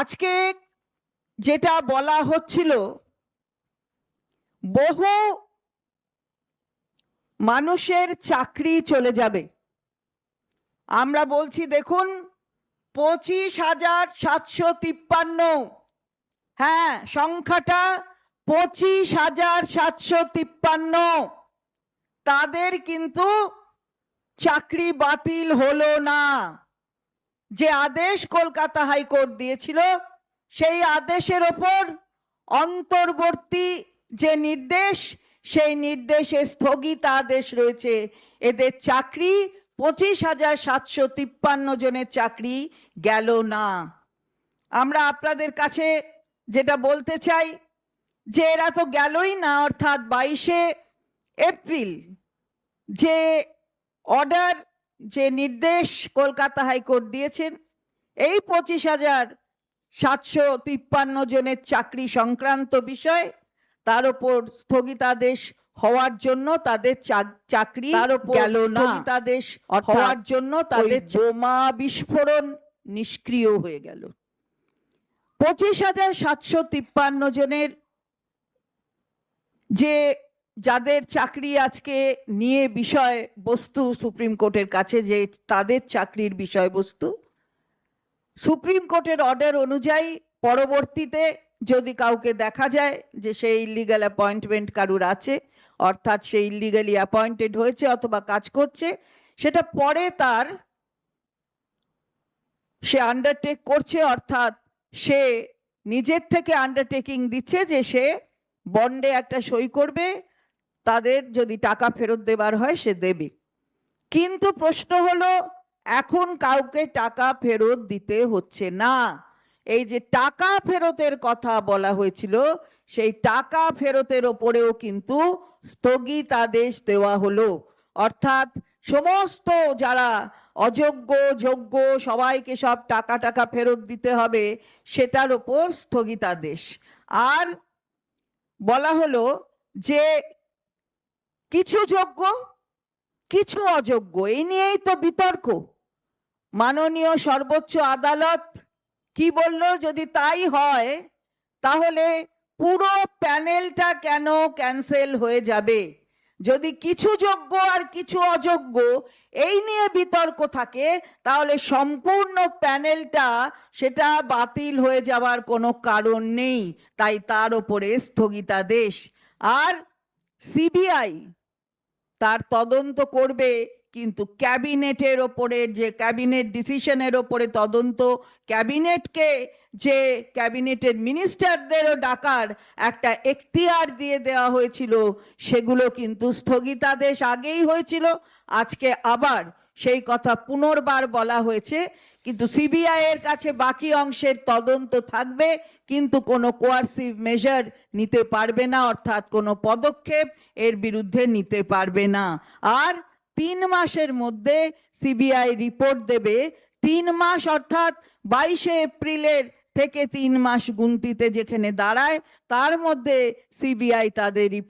আজকে যেটা বলা হচ্ছিল, বহু মানুষের চাকরি চলে যাবে। আমরা বলছি, দেখুন, পঁচিশ হাজার সাতশো তিপ্পান্ন। হ্যাঁ সংখ্যাটা পঁচিশ হাজার সাতশো তিপ্পান্ন। তাদের কিন্তু চাকরি বাতিল হলো না। যে আদেশ কলকাতা হাইকোর্ট দিয়েছিল, সেই আদেশের ওপর অন্তর্বর্তী যে নির্দেশ, সেই নির্দেশে স্থগিত আদেশ রয়েছে। এদের চাকরি পঁচিশ হাজার সাতশো তিপ্পান্ন জনের চাকরি গেল না। আমরা আপনাদের কাছে যেটা বলতে চাই, যে এরা তো গেলই না, অর্থাৎ বাইশে এপ্রিল যে অর্ডার যে নির্দেশ কলকাতা হাইকোর্ট দিয়েছেন এই পঁচিশ হাজার সাতশো তিপ্পান্ন জনের চাকরি সংক্রান্ত বিষয় তার উপর স্থগিতাদেশ হওয়ার জন্য তাদের চাকরি তার না। স্থগিতাদেশ হওয়ার জন্য তাদের বোমা বিস্ফোরণ নিষ্ক্রিয় হয়ে গেল। পঁচিশ হাজার সাতশো তিপ্পান্ন জনের যে যাদের চাকরি আজকে নিয়ে বিষয় বস্তু সুপ্রিম কোর্টের কাছে, যে তাদের চাকরির বিষয়বস্তু, সুপ্রিম কোর্টের অর্ডার অনুযায়ী পরবর্তীতে যদি কাউকে দেখা যায় যে সেই ইলিগাল অ্যাপয়েন্টমেন্ট কারুর আছে, অর্থাৎ সে ইলিগালি অ্যাপয়েন্টেড হয়েছে অথবা কাজ করছে, সেটা পরে তার সে আন্ডারটেক করছে, অর্থাৎ সে নিজের থেকে আন্ডারটেকিং দিচ্ছে যে সে বন্ডে একটা সই করবে তাদের যদি টাকা ফেরত দেবার হয় সে দেবে। কিন্তু প্রশ্ন হলো, এখন কাউকে টাকা ফেরত দিতে হচ্ছে না। এই যে টাকা ফেরতের কথা বলা হয়েছিল, সেই টাকা ফেরতের ওপরেও কিন্তু স্থগিতাদেশ দেওয়া হলো। অর্থাৎ সমস্ত যারা অযোগ্য, যোগ্য, সবাইকে সব টাকা টাকা ফেরত দিতে হবে, সেটার ওপর স্থগিতাদেশ। আর বলা হলো যে কিছু যোগ্য, কিছু অযোগ্য, এই নিয়েই তো বিতর্ক। মাননীয় সর্বোচ্চ আদালত কি বলল, যদি তাই হয়, তাহলে পুরো প্যানেলটা কেন ক্যান্সেল হয়ে যাবে? যদি কিছু যোগ্য আর কিছু অযোগ্য এই নিয়ে বিতর্ক থাকে, তাহলে সম্পূর্ণ প্যানেলটা সেটা বাতিল হয়ে যাওয়ার কোনো কারণ নেই। তাই তার উপরে স্থগিতাদেশ। আর সিবিআই তার তদন্ত করবে, কিন্তু ক্যাবিনেটের ওপরে যে ক্যাবিনেট ডিসিশনের ওপরে তদন্ত, ক্যাবিনেটকে যে ক্যাবিনেটের মিনিস্টারদেরও ডাকার একটা এখতিয়ার দিয়ে দেওয়া হয়েছিল, সেগুলো কিন্তু স্থগিতাদেশ আগেই হয়েছিল। আজকে আবার সেই কথা পুনর্বার বলা হয়েছে। কিন্তু সিবিআই এর কাছে বাকি অংশের তদন্ত থাকবে, কিন্তু কোনো কোয়ার্সিভ মেজার নিতে পারবে না, অর্থাৎ কোনো পদক্ষেপ এর বিরুদ্ধে নিতে পারবে না। আর তিন মাসের মধ্যে সিবিআই রিপোর্ট দেবে, তিন মাস অর্থাৎ বাইশে এপ্রিলের থেকে তিন মাস গুনতিতে যেখানে দাঁড়ায়, তার মধ্যে সিবিআই তাদের